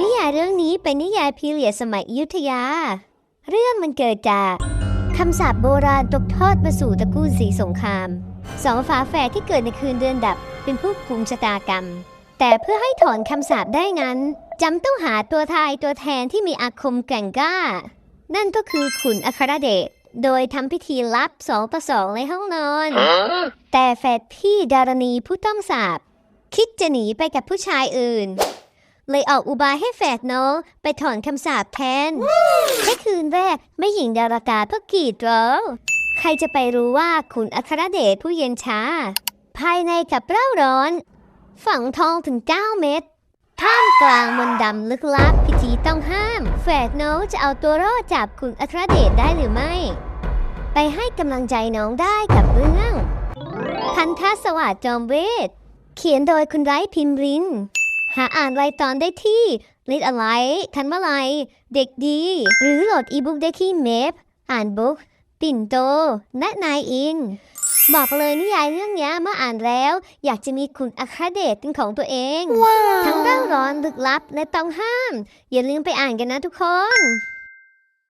นิยายเรื่องนี้เป็นนิยายพีเรียดสมัยอยุธยา เรื่องมันเกิดจากคำสาปโบราณตกทอดมาสู่ตระกูลสีสงครามสองฝาแฝดที่เกิดในคืนเดือนดับเป็นผู้กุมชะตากรรม แต่เพื่อให้ถอนคำสาปได้นั้นจำต้องหาตัวทายตัวแทนที่มีอาคมแกร่งกล้า นั่นก็คือขุนอัครเดชโดยทำพิธีลับสองต่อสองในห้องนอน แต่แฝดพี่ดารณีผู้ต้องสาปคิดจะหนีไปกับผู้ชายอื่น เลยออกอุบายให้แฝดน้อง ไปถอนคำสาปแทนแค่คืนแรกไม่หญิงดารากาก็กรีดร้องใครจะไปรู้ว่าขุนอัครเดชผู้เย็นช้าภายในกับเร่าร้อน ฝังทองถึง 9 เม็ดท่ามกลางมนต์ดำลึกลับพิธีต้องห้าม แฝดน้องจะเอาตัวรอดจากขุนอัครเดชได้หรือไม่ ไปให้กำลังใจน้องได้กับเรื่องพันธสวัสดิ์จอมเวทเขียนโดยคุณไร้พิมพ์ริน หาอ่านรายตอนได้ที่ลิดอะไรทันเมื่อไรเด็กดี หรือโหลดอีบุ๊กได้ที่เมฟอ่านบุ๊กปิ่นโตและนายอิน บอกเลยนิยายเรื่องเนี้ยเมื่ออ่านแล้ว อยากจะมีคุณอัครเดชเป็นของตัวเอง ทั้งเร่าร้อนลึกลับและต้องห้าม อย่าลืมไปอ่านกันนะทุกคน